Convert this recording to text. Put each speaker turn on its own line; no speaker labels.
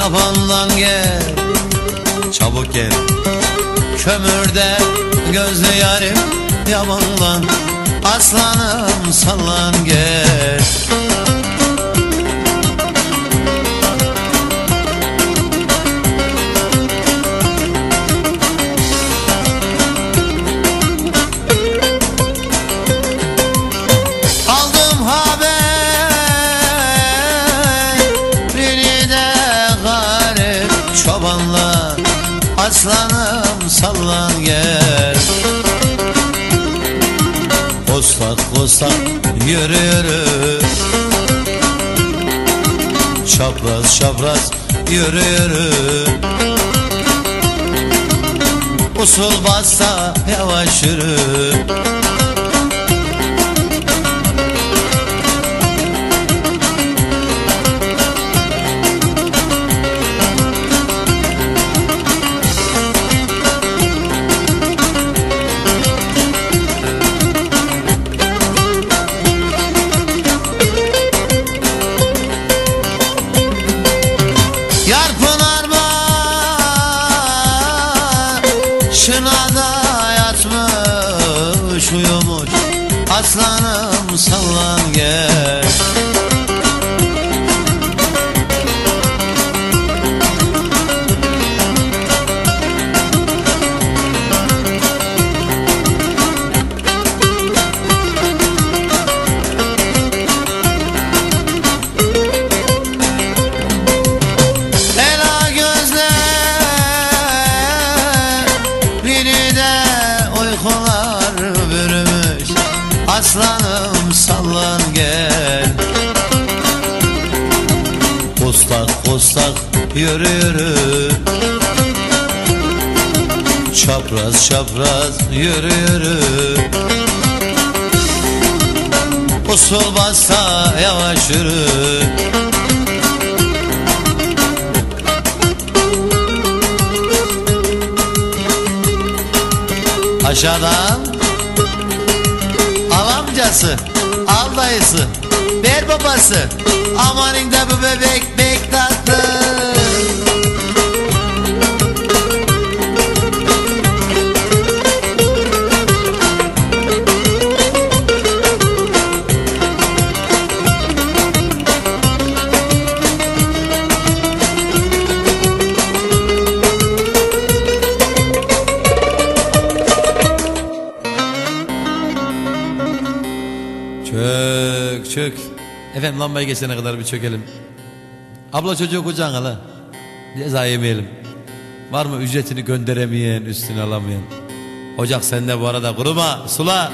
yapandan gel. Çabuk gel. Kömürde gözlü yarim yabandan. Aslanım sallan gel. Aslanım sallan gel. Kostak kostak yürü yürü Çapraz çapraz yürü yürü Usul bassa yavaş yürü Şına da yatmış uyumuş. Aslanım sallan gel Aslanım sallan gel. Kostak kostak yürü yürü. Çapraz çapraz yürü yürü. Usul bassa yavaş yürü. Aşağıdan Al amcası Al dayısı Ver babası. Amanın da bu bebek bek tatlı Çök çök. Efendim lambayı geçene kadar bir çökelim. Abla çocuğu kucağına al ha Ceza yemeyelim. Var mı ücretini gönderemeyen üstüne alamayan? Ocak sende bu arada kuruma sula